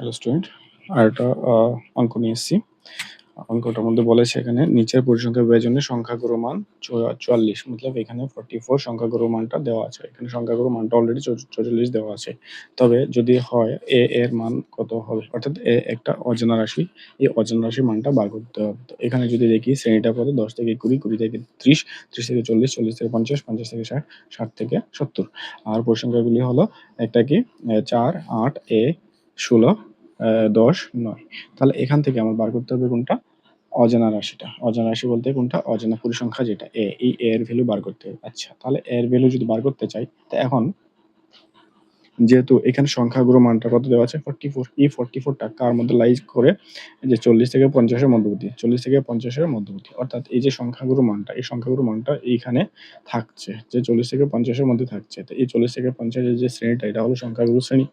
Hello student আর একটা অঙ্ক নিয়ে এসেছি। অঙ্কটার মধ্যে বলেছে এখানে, নিচের পরিসংখ্যা বিভাজনে সংখ্যাগুরু মান চুয়া- চুয়াল্লিশ। মতলব এখানে ফর্টি ফোর সংখ্যাগুরু মানটা দেওয়া আছে। এখানে সংখ্যাগুরু মানটা অলরেডি চৌচল্লিশ দেওয়া আছে। তবে যদি হয়, এ এর মান কত হবে? অর্থাৎ এ একটা অজানা রাশি, এই অজানা রাশির মানটা বার করতে হবে। তো এখানে যদি দেখি, শ্রেণীটা কত? দশ থেকে কুড়ি কুড়ি থেকে ত্রিশ ত্রিশ থেকে চল্লিশ চল্লিশ থেকে পঞ্চাশ পঞ্চাশ থেকে ষাট ষাট থেকে সত্তর। আর পরিসংখ্যাগুলি হলো, একটা কি? চার, আট, এ, ষোলো দশ, নয়। তাহলে এখান থেকে আমার বার করতে হবে কোনটা? অজানা রাশিটা। অজানা রাশি বলতে কোনটা? অজানা পরিসংখ্যা যেটা এ এই এর ভ্যালু বার করতে হবে। আচ্ছা তাহলে এর ভ্যালু যদি বার করতে চাই, তো এখন যেহেতু এখানে সংখ্যাগুরু মানটা কত দেওয়া আছে? ফর্টি ফোর এই ফর্টি ফোরটা কার মধ্যে লাইজ করে? যে চল্লিশ থেকে পঞ্চাশের মধ্যবর্তী। চল্লিশ থেকে পঞ্চাশের মধ্যবর্তী। অর্থাৎ এই যে সংখ্যাগুরু মানটা, এই সংখ্যাগুরু মানটা এইখানে থাকছে, যে চল্লিশ থেকে পঞ্চাশের মধ্যে থাকছে। তো এই চল্লিশ থেকে পঞ্চাশের যে শ্রেণীটা, এটা হলো সংখ্যাগুরু শ্রেণি।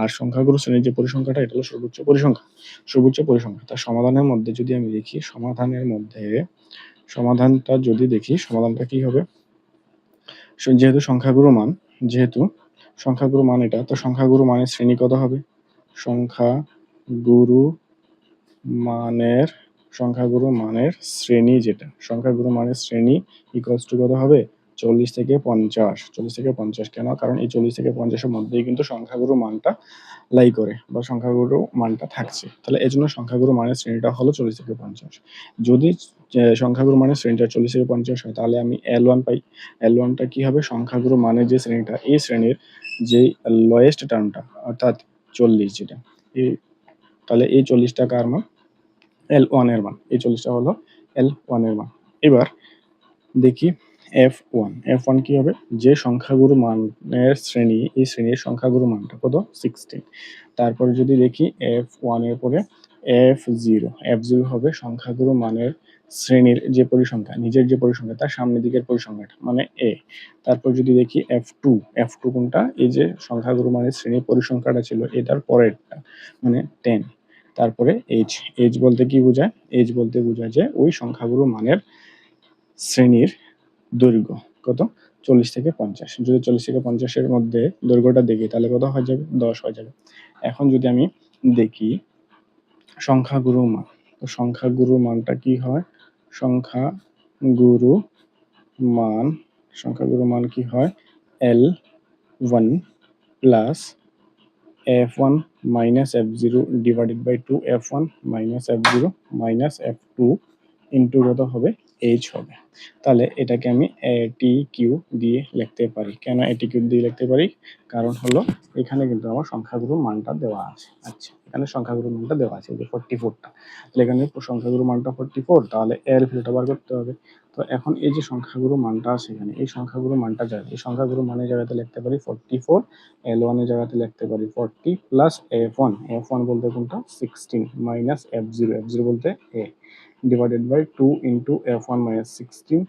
আর সংখ্যাগুরু শ্রেণির যে পরিসংখ্যাটা, এটা হলো সর্বোচ্চ পরিসংখ্যা। সর্বোচ্চ পরিসংখ্যা। তার সমাধানের মধ্যে যদি আমি দেখি, সমাধানের মধ্যে সমাধানটা যদি দেখি, সমাধানটা কি হবে? যেহেতু সংখ্যাগুরু মান, যেহেতু সংখ্যাগুরু মান এটা। তো সংখ্যাগুরু মানের শ্রেণি কত হবে? সংখ্যা গুরু মানের, সংখ্যাগুরু মানের শ্রেণি যেটা। সংখ্যাগুরু মানের শ্রেণি ইকুয়ালস টু কত হবে? চল্লিশ থেকে পঞ্চাশ। চল্লিশ থেকে পঞ্চাশ কেন? কারণ এই চল্লিশ থেকে পঞ্চাশের মধ্যেই কিন্তু সংখ্যাগুরু মানটা লাই করে বা সংখ্যাগুরু মানটা থাকছে। তাহলে এই জন্য সংখ্যাগুরু মানের শ্রেণীটা হলো চল্লিশ থেকে পঞ্চাশ। যদি সংখ্যাগুরু মানের শ্রেণীটা চল্লিশ থেকে পঞ্চাশ হয়, তাহলে আমি এল ওয়ান পাই। এল ওয়ানটা কী হবে? সংখ্যাগুরু মানের যে শ্রেণীটা, এই শ্রেণির যে লয়েস্ট টার্মটা অর্থাৎ চল্লিশ যেটা, এই তাহলে এই চল্লিশটা কার মান? এল ওয়ানের মান। এই চল্লিশটা হলো এল ওয়ানের মান। এবার দেখি এফ ওয়ান এফ ওয়ান কী হবে? যে সংখ্যাগুরু মানের শ্রেণি, এই শ্রেণির সংখ্যাগুরু মানটা কত? সিক্সটিন তারপরে যদি দেখি এফ ওয়ানের পরে এফ জিরো এফ জিরো হবে সংখ্যাগুরু মানের শ্রেণির যে পরিসংখ্যা নিজের যে পরিসংখ্যা তার সামনের দিকের পরিসংখ্যাটা মানে এ তারপর যদি দেখি এফ টু এফ টু কোনটা? এই যে সংখ্যাগুরু মানের শ্রেণির পরিসংখ্যাটা ছিল এটার পরেরটা মানে টেন তারপরে এইচ এইচ বলতে কি বোঝায়? এইচ বলতে বোঝায় যে ওই সংখ্যাগুরু মানের শ্রেণির দৈর্ঘ্য, কত? চল্লিশ থেকে পঞ্চাশ। যদি চল্লিশ থেকে পঞ্চাশের মধ্যে দৈর্ঘ্যটা দেখি, তাহলে কত হয়ে যাবে? দশ হয়ে যাবে। এখন যদি আমি দেখি সংখ্যাগুরু মান, তো সংখ্যাগুরু মানটা কি হয়? সংখ্যা গুরু মান সংখ্যাগুরু মান কি হয়? L one plus F one minus F zero divided by two F one minus F zero minus F two into কত হবে? এইচ হবে। তাহলে এটাকে আমি এটি কিউ দিয়ে লিখতে পারি। কেন এটি কিউ দিয়ে লিখতে পারি? কারণ হলো এখানে কিন্তু আমার সংখ্যাগুরু মানটা দেওয়া আছে। আচ্ছা। এখানে সংখ্যাগুরু মানটা দেওয়া আছে যে ফোর্টি ফোরটা তাহলে এখানে সংখ্যাগুরু মানটা ফোর্টি ফোর তাহলে এর ভ্যালুটা বার করতে হবে। তো এখন এই যে সংখ্যাগুরু মানটা আছে এখানে, এই সংখ্যাগুরু মানটা জায়গা এই সংখ্যাগুরু মানের জায়গাতে লিখতে পারি ফোর্টি ফোর এল ওয়ানের জায়গাতে লিখতে পারি forty plus F one F one বলতে কোনটা? Sixteen minus F zero F zero বলতে A divided by two into F one minus sixteen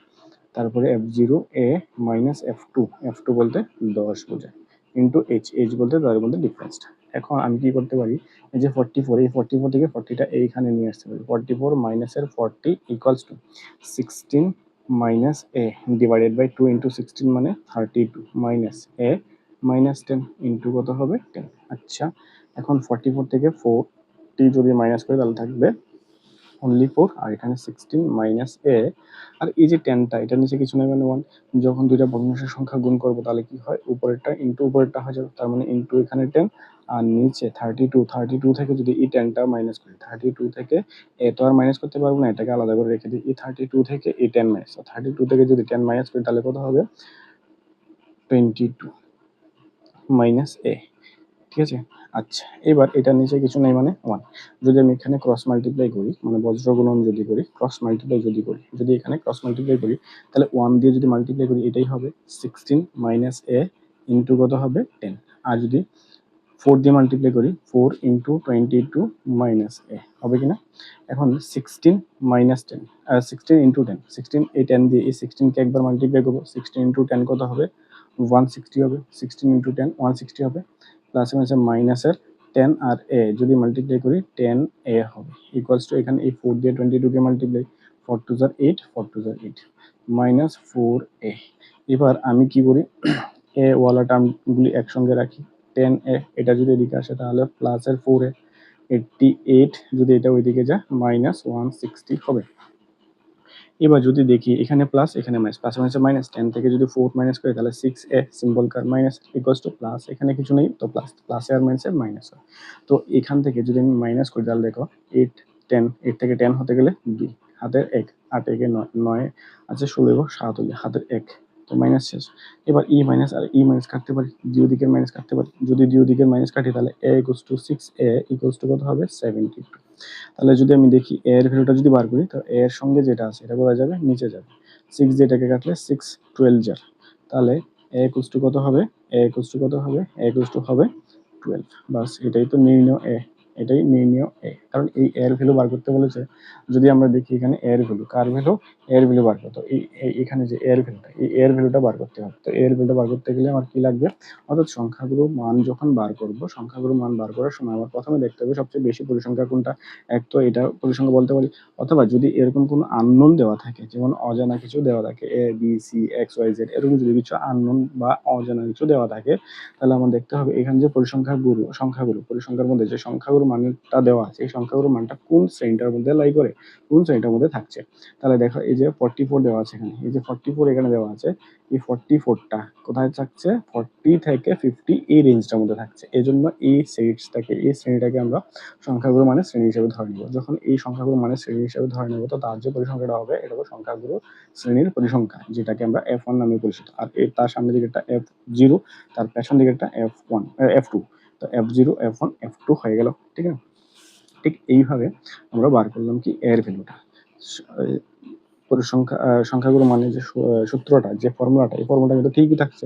তারপরে F zero A minus F two F two বলতে দশ বোঝায়। ইন্টু এইচ এইচ বলতে দশের মধ্যে ডিফারেন্সটা এখন আমি কি করতে পারি? এই যে ফোর্টি ফোর এই ফোর্টি ফোর থেকে ফোর্টিটা এইখানে নিয়ে আসতে পারি। ফোর্টি ফোর মাইনাসের forty equals to sixteen minus A divided by two into sixteen মানে thirty two minus A minus ten into কত হবে? টেন আচ্ছা এখন ফোর্টি ফোর থেকে ফোরটি যদি মাইনাস করি তাহলে থাকবে অনলি ফোর আর এখানে সিক্সটিন মাইনাস এ আর এই যে টেনটা এটা নিচে কিছু নেই মানে ওয়ান যখন দুইটা ভগ্নাংশের সংখ্যা গুণ করব তাহলে কি হয়? উপরেরটা ইন্টু উপরেরটা হয়ে যাবে, তার মানে ইন্টু এখানে টেন আর নিচে থার্টি টু থার্টি টু থেকে যদি এই টেনটা মাইনাস করি থার্টি টু থেকে এ তো আর মাইনাস করতে পারব না, এটাকে আলাদা করে রেখে দিই, এই থার্টি টু থেকে এই টেন মাইনাস থার্টি টু থেকে যদি টেন মাইনাস করি তাহলে কত হবে? টোয়েন্টি টু মাইনাস এ ঠিক আছে? আচ্ছা এবার এটার নিচে কিছু নেই মানে ওয়ান যদি আমি এখানে ক্রস মাল্টিপ্লাই করি মানে বজ্র গুণন যদি করি ক্রস মাল্টিপ্লাই যদি করি, যদি এখানে ক্রস মাল্টিপ্লাই করি, তাহলে ওয়ান দিয়ে যদি মাল্টিপ্লাই করি, এটাই হবে সিক্সটিন মাইনাস এ ইন্টু কত হবে? টেন আর যদি ফোর দিয়ে মাল্টিপ্লাই করি four into twenty two minus A হবে কিনা? এখন sixteen minus ten sixteen into ten sixteen এই টেন দিয়ে, এই সিক্সটিনকে একবার মাল্টিপ্লাই করব সিক্সটিন ইন্টু টেন কত হবে? ওয়ান সিক্সটি হবে sixteen into ten one sixty হবে। প্লাস মাইনাসে মাইনাসের টেন আর এ যদি মাল্টিপ্লাই করি টেন এ হবে। ইকুয়ালস টু এখানে এই ফোর দিয়ে টোয়েন্টি টুকে মাল্টিপ্লাই ফোর টু জার এইট ফোর টু জার এইট মাইনাস ফোর এ এবার আমি কি করি? এ ওয়ালা টার্মগুলি একসঙ্গে রাখি। টেন এ এটা যদি এদিকে আসে তাহলে প্লাসের ফোর এ এইটটি এইট যদি এটা ওইদিকে যায় মাইনাস ওয়ান সিক্সটি হবে। এবার যদি দেখি এখানে প্লাস এখানে minus plus minus minus ten থেকে যদি ফোর মাইনাস করে, তাহলে সিক্স এ সিম্বল কার মাইনাস ইকুয়ালস টু প্লাস এখানে কিছু নেই, তো প্লাস প্লাসে আর মাইনাসে মাইনাস হয়। তো এখান থেকে যদি আমি মাইনাস করি, তাহলে দেখো এইট টেন এইট থেকে টেন হতে গেলে দুই হাতের এক, আট একে নয় নয়, আছে ষোলো এবং সাত হলে হাতের এক। তো মাইনাস শেষ। এবার ই মাইনাস আর ই মাইনাস কাটতে পারি দুই দিকের মাইনাস কাটতে পারি। যদি দুই দিকের মাইনাস কাটি, তাহলে A equals to six A equals to কত হবে? সেভেন্টি টু তাহলে যদি আমি দেখি এ এর ভ্যালুটা যদি বার করি, তো এ এর সঙ্গে যেটা আছে, এটা কোথায় যাবে? নিচে যাবে। সিক্স যেটাকে কাটলে সিক্স টুয়েলভ যার তাহলে এ ইকুয়ালস টু কত হবে? এ ইকুয়ালস টু কত হবে? এ ইকুয়ালস টু হবে টুয়েলভ বাস এটাই তো নির্ণয় এ এটাই নির্ণয় এ, কারণ এই এর ভ্যালু বার করতে বলেছে, যদি আমরা দেখি এখানে এর ভ্যালু কার ভ্যালু এর ভ্যালু বার করতে। এই এখানে যে এর ভ্যালুটা এই এর ভ্যালুটা বার করতে হবে। তো এর ভ্যালুটা বার করতে গেলে আমার কি লাগবে? অর্থাৎ সংখ্যাগুলো মান যখন বার করব সংখ্যাগুলো মান বার করার সময় আমার প্রথমে দেখতে হবে সবচেয়ে বেশি পরিসংখ্যা কোনটা। এক তো এটা পরিসংখ্যা বলতে পারি। অথবা যদি এরকম কোনো আননোন দেওয়া থাকে, যেমন অজানা কিছু দেওয়া থাকে A B C X Y Z এরকম যদি কিছু আননোন বা অজানা কিছু দেওয়া থাকে, তাহলে আমার দেখতে হবে এখানে যে পরিসংখ্যাগুলো সংখ্যাগুলো পরিসংখ্যার মধ্যে যে সংখ্যাগুলো মানটা দেওয়া আছে। এই সংখ্যাগুলো মানটা কোন শ্রেণীটার মধ্যে লাই করে? কোন শ্রেণীটার মধ্যে থাকছে? তাহলে দেখো, এই যে ফর্টি ফোর দেওয়া আছে এখানে। এই যে ফর্টি ফোর এখানে দেওয়া আছে। এই ফর্টি ফোরটা কোথায় থাকছে? ফর্টি থেকে ফিফটি এই রেঞ্জটার মধ্যে থাকছে। এই জন্য এই সেটসটাকে এই শ্রেণীটাকে আমরা সংখ্যাগুলো মানে শ্রেণি হিসেবে ধরে নেব। যখন এই সংখ্যাগুলো মানে শ্রেণি হিসেবে ধরে নেব, তো তার যে পরিসংখ্যাটা হবে, এটা হবে সংখ্যাগুলো শ্রেণির পরিসংখ্যা, যেটাকে আমরা এফ ওয়ান নামে পরিচিত। আর এর তার সামনে দিকে একটা এফ জিরো তার পেছন দিকে একটা এফ ওয়ান এফ টু তো F zero F one F two হয়ে গেল, ঠিক আছে? ঠিক এইভাবে আমরা বার করলাম কি এর ভ্যালুটা পরিসংখ্যা সংখ্যা সংখ্যাগুলো মানে যে সূত্রটা, যে ফর্মুলাটা এই ফর্মুলাটা কিন্তু ঠিকই থাকছে।